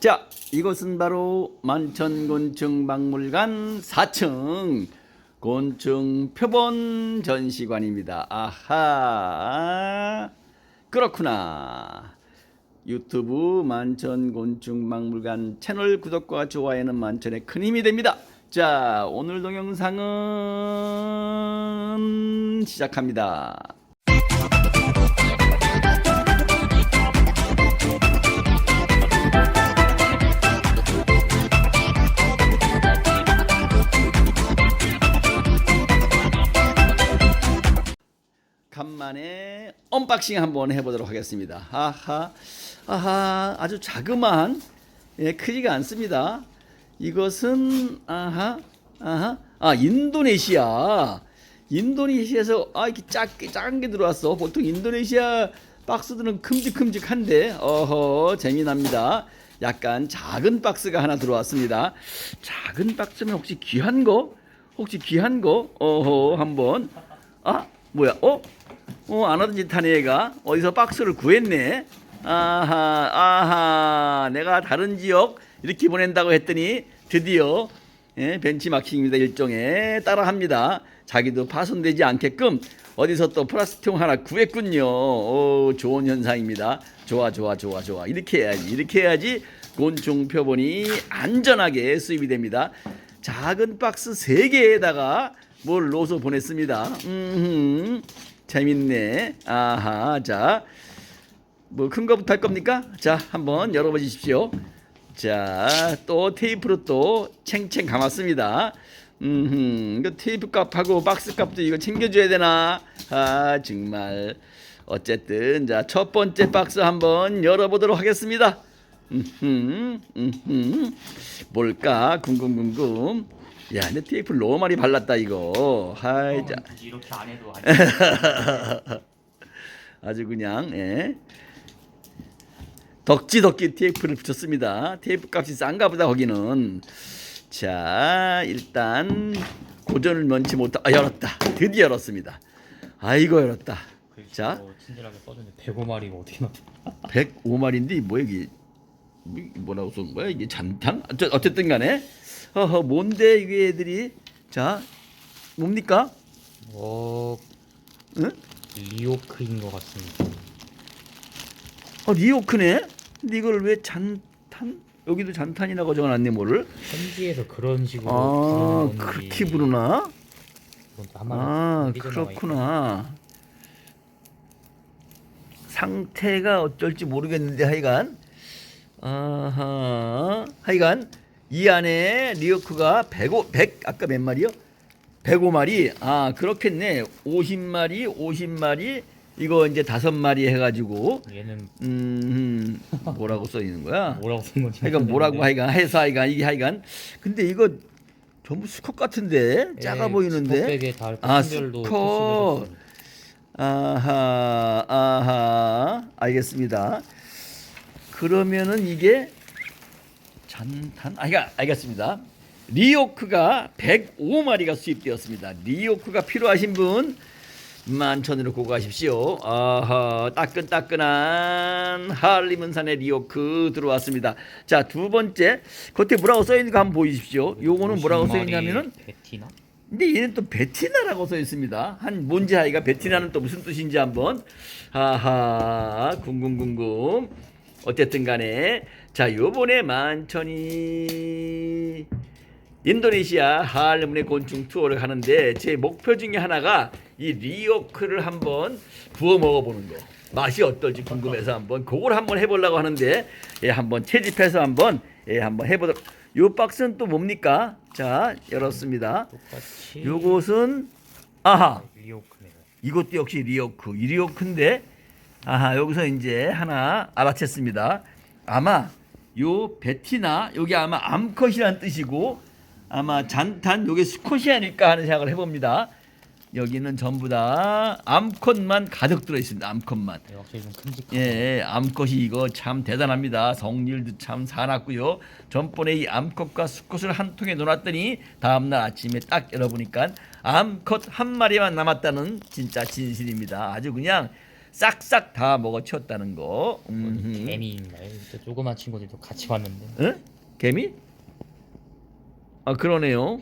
자, 이곳은 바로 만천곤충 박물관 4층 곤충 표본 전시관입니다. 아하, 그렇구나. 유튜브 만천곤충 박물관 채널 구독과 좋아요는 만천에 큰 힘이 됩니다. 자, 오늘 동영상은 시작합니다. 언박싱 한번 해보도록 하겠습니다. 아하, 아하, 아주 자그마한, 예, 크지가 않습니다. 이것은, 아하, 아하, 아, 인도네시아. 인도네시아에서, 아, 이렇게 작게, 작은 게 들어왔어. 보통 인도네시아 박스들은 큼직큼직한데, 어허, 재미납니다. 약간 작은 박스가 하나 들어왔습니다. 작은 박스면 혹시 귀한 거? 혹시 귀한 거? 어허, 한번. 아, 뭐야? 어? 어, 안 하던 짓 하네 얘가. 어디서 박스를 구했네. 아하, 아하. 내가 다른 지역 이렇게 보낸다고 했더니 드디어 예, 벤치마킹입니다. 일종의 따라합니다. 자기도 파손되지 않게끔 어디서 또 플라스틱 하나 구했군요. 오, 좋은 현상입니다. 좋아, 좋아, 좋아, 좋아. 이렇게 해야지. 이렇게 해야지 곤충 표본이 안전하게 수입이 됩니다. 작은 박스 세개에다가 뭘 넣어서 보냈습니다. 음, 재밌네. 아하, 자, 뭐 큰 거부터 할 겁니까? 자, 한번 열어 보십시오. 자, 또 테이프로 또 챙챙 감았습니다. 음, 이거 테이프 값하고 박스 값도 이거 챙겨줘야 되나? 아, 정말. 어쨌든, 자, 첫 번째 박스 한번 열어보도록 하겠습니다. 음, 음, 뭘까? 궁금궁금. 야, 근데 테이프를 너무 많이 발랐다, 이거. 하이, 자. 이렇게 안 해도 아주 그냥 예. 덕지덕지 테이프를 붙였습니다. 테이프 값이 싼가 보다 거기는. 자 일단 고전을 면치 못하 아 열었다. 드디어 열었습니다. 아이고 열었다. 자뭐 친절하게 써주는데 105마리가 어떻게 나 105마리인데 뭐야 이게 뭐- 뭐라고 쏜 거야 이게 잔탄? 어째- 어쨌든 간에 어허 뭔데 이게 애들이 자 뭡니까? 어... 응? 리오크인 것 같습니다 어 리오크네? 근데 이걸 왜 잔탄? 여기도 잔탄이라고 적어놨네 뭐를? 현지에서 그런 식으로 아 부르는 그렇게 부르나? 이건 또 한마디 아 삐져나와 그렇구나. 상태가 어쩔지 모르겠는데 하여간 아하. 하여간 이 안에 리오크가 105, 100 아까 몇 마리요? 105마리. 아 그렇겠네. 50마리 50마리. 이거 이제 다섯 마리 해가지고. 있- 얘는 음 뭐라고 써 있는 거야? 뭐라고 쓴 건지 하여간 뭐라고 하여간 해서 하여간 이게 하여간. 근데 이거 전부 수컷 같은데? 작아 예, 보이는데? 아, 수컷. 아하 아하. 알겠습니다 그러면은 이게 잔탄 아 이거 알겠습니다. 리오크가 105마리가 수입되었습니다. 리오크가 필요하신 분 만천으로 고고하십시오. 아하 따끈따끈한 할리문산의 리오크 들어왔습니다. 자 두 번째 겉에 뭐라고 써 있는 거 한번 보이십시오. 요거는 뭐라고 50마리 써있냐면은 베티나? 근데 얘는 또 베티나라고 써 있습니다. 한 뭔지 아이가 베티나는 또 무슨 뜻인지 한번. 하하 궁금궁금 어쨌든 간에 자 요번에 만천이. 인도네시아 하알문의 곤충 투어를 하는데 제 목표 중에 하나가 이 리오크를 한번 구워 먹어보는 거. 맛이 어떨지 궁금해서 한번 그걸 한번 해보려고 하는데 예 한번 채집해서 한번 예 한번 해보도록. 요 박스는 또 뭡니까? 자 열었습니다. 똑같이. 요것은 아하. 리오크네요. 이것도 역시 리오크. 이 리오크인데 아하 여기서 이제 하나 알아챘습니다 아마 요 베티나 요게 아마 암컷이란 뜻이고 아마 잔탄 요게 수컷이 아닐까 하는 생각을 해봅니다 여기는 전부 다 암컷만 가득 들어 있습니다 암컷만 네, 확실히 좀 큼직한 예, 암컷이 이거 참 대단합니다. 성질도 참 사납고요. 전번에 이 암컷과 수컷을 한 통에 놓았더니 다음 날 아침에 딱 열어보니까 암컷 한 마리만 남았다는 진짜 진실입니다. 아주 그냥 싹싹 다 먹어치웠다는 거. 음흠. 개미 있나요? 저 조그만 친구들도 같이 왔는데. 응? 개미? 아 그러네요.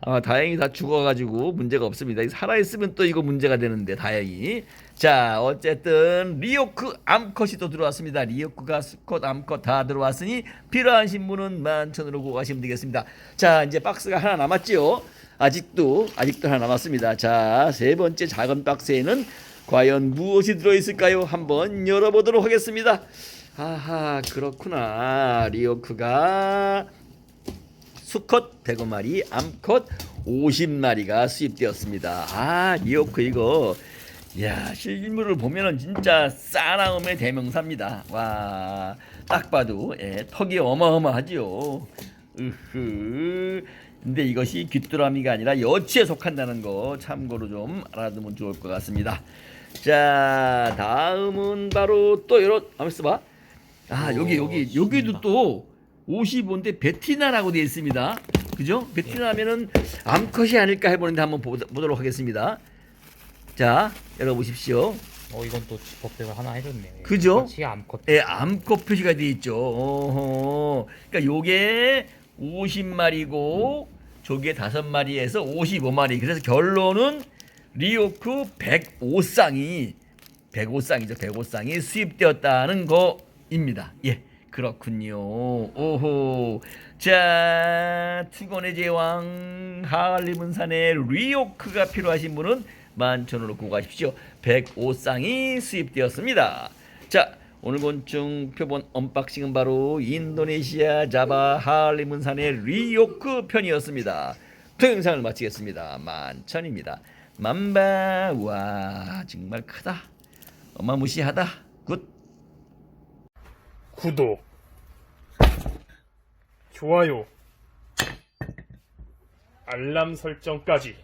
아 다행히 다 죽어가지고 문제가 없습니다. 살아 있으면 또 이거 문제가 되는데 다행히. 자 어쨌든 리오크 암컷이 또 들어왔습니다. 리오크가 수컷 암컷 다 들어왔으니 필요하신 분은 만천으로 구하시면 되겠습니다. 자 이제 박스가 하나 남았지요. 아직도 아직도 하나 남았습니다. 자 세 번째 작은 박스에는 과연 무엇이 들어있을까요? 한번 열어보도록 하겠습니다. 아하 그렇구나 리오크가 수컷 100마리, 암컷 50마리가 수입되었습니다. 아, 리오크 이거 야, 실물을 보면은 진짜 싸나움의 대명사입니다. 와, 딱 봐도 예, 턱이 어마어마하지요. 으흐. 근데 이것이 귀뚜라미가 아니라 여치에 속한다는 거 참고로 좀 알아두면 좋을 것 같습니다. 자, 다음은 바로 또 여러 한번 써봐. 아, 여기 오, 여기 여기도 좋습니다. 또 55인데 베티나라고 되어 있습니다. 그죠? 베티나면은 암컷이 아닐까 해보는데 한번 보, 보도록 하겠습니다. 자, 열어보십시오. 어 이건 또 지퍼백을 하나 해줬네. 그죠? 암컷. 예, 암컷 표시가 되어 있죠. 어허. 그러니까 요게 50마리고 저게 5마리에서 55마리. 그래서 결론은 리오크 105쌍이 105쌍이죠. 105쌍이 수입되었다는 거입니다. 예. 그렇군요. 오호. 자, 투건의 제왕 하알리문산의 리오크가 필요하신 분은 만천으로 구가십시오. 105쌍이 수입되었습니다. 자, 오늘 곤충 표본 언박싱은 바로 인도네시아 자바 하알리문산의 리오크 편이었습니다. 동영상을 마치겠습니다. 만천입니다. 만바 와 정말 크다. 어마무시하다. 굿. 구독, 좋아요, 알람 설정까지